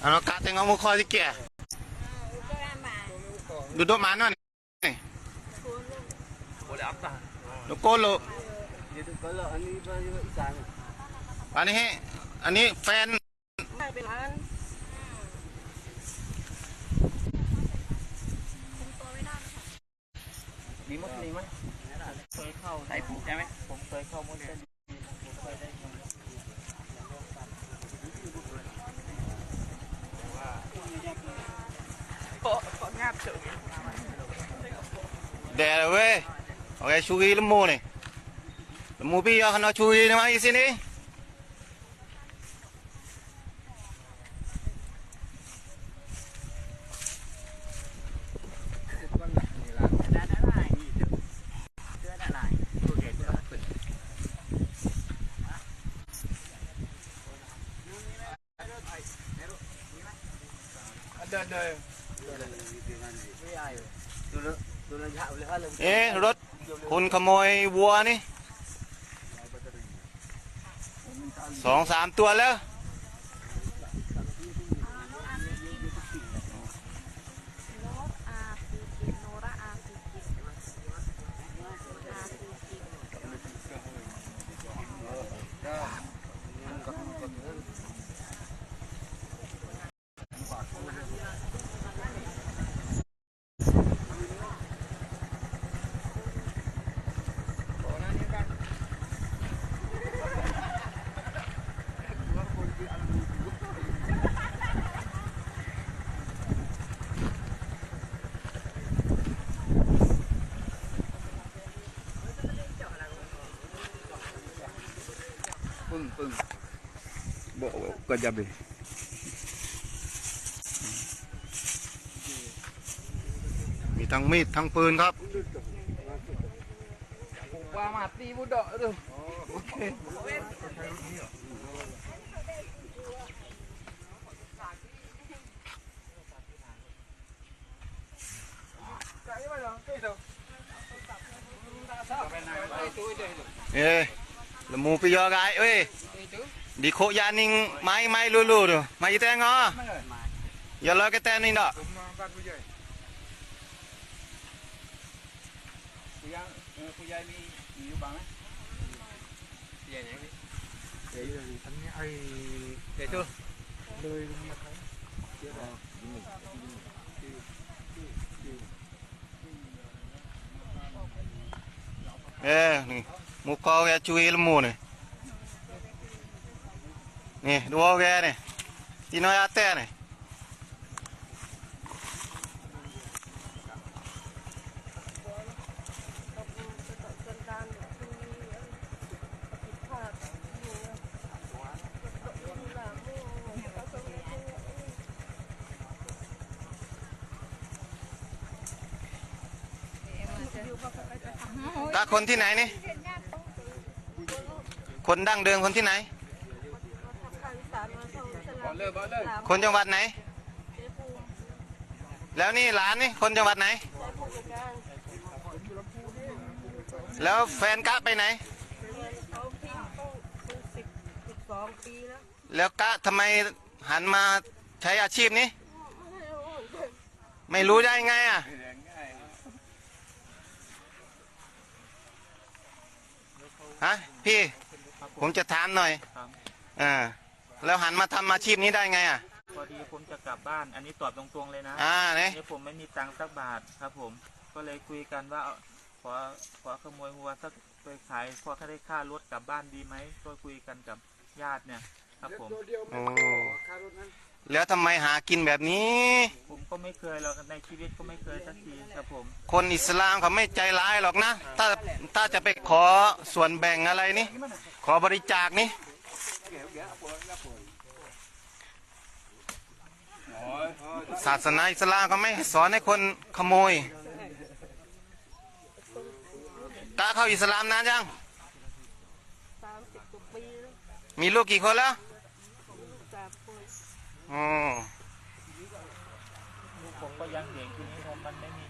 あの家庭がもเ壊れてดูดูมานน่อยดูโกโลอันนี้อันนี้แฟนมีมดนี่ไหมเคยเข้าใส่ผมใช่ไหมผมเคยเข้ามดเส้น Để rồi về. Ok, chú ý lắm mùa này. Lắm mùa bây giờ nó chú ý nó ai xin đi. Ada ada. Ada. Ada. Ada. Ada. เอ๊ะรถคุณขโมยวัวนี่สองสามตัวแล้ว โนตอาคือกินโนระอาคือกินอาคือกิน Pung pung. Bawa ke jabe. Mi ทั้งมีดทั้งปืนครับ Wah mati budak tu. Okey. Eh, lemu piyo gai weh. Di kok yaning mai mai lulu tu. Mai tengok. Ya lo ke ten ni dak. Kuyang kuyang ni ni bang eh. Kuyang yang ni. Để chưa? Eh, ni. Muka dia curi lemu ni. Ni, dua orang ni. Tino atas ni. เกินการคือผิดพลาดอยู่หลังเขาจะไม่พูดอยู่กับใครจะทำตาคนที่ไหนนี่ คนดั้งเดิมคนที่ไหน ทางสารมาส่งสลาม Boleh boleh. คนจังหวัดไหนเจ๊ภูมิแล้วนี่หลานนี่คนจังหวัดไหนเจ๊ภูมิการแล้วแฟนกะไปไหนเขาทิ้งต้องเป็นสิบสิบสองปีแล้วแล้วกะทำไมหันมาใช้อาชีพนี้ ไม่รู้ได้ไงอะฮะพี่ ผมจะถามหน่อยครับอ่า แล้วหันมาทำอาชีพนี้ได้ไงอะ พอดีผมจะกลับบ้าน อันนี้ตอบตรงๆเลยนะอ่าเนี่ยนี่ผมไม่มีตังค์สักบาทครับ ผม ก็เลยคุยกันว่าเอาขอขอขโมยวัวสักไปขายพอแค่ได้ค่ารถกลับบ้านดีไหมก็คุยกันกับญาติเนี่ย ครับผม โอ้แล้วทำไมหากินแบบนี้ ผมก็ไม่เคยหรอกในชีวิตก็ไม่เคยสักทีครับผม คนอิสลามเขาไม่ใจร้ายหรอกนะ ถ้าถ้าจะไปขอส่วนแบ่งอะไรนี่ ขอบริจาคนี่ ศาสนาอิสลามเขาไม่สอนให้คนขโมยกาเข้าอิสลามนานยังสามสิบกว่าปีแล้วมีลูกกี่คนแล้วสามคนอ๋อลูกผมก็ยังเด็กทีนี้ผมมันไม่มี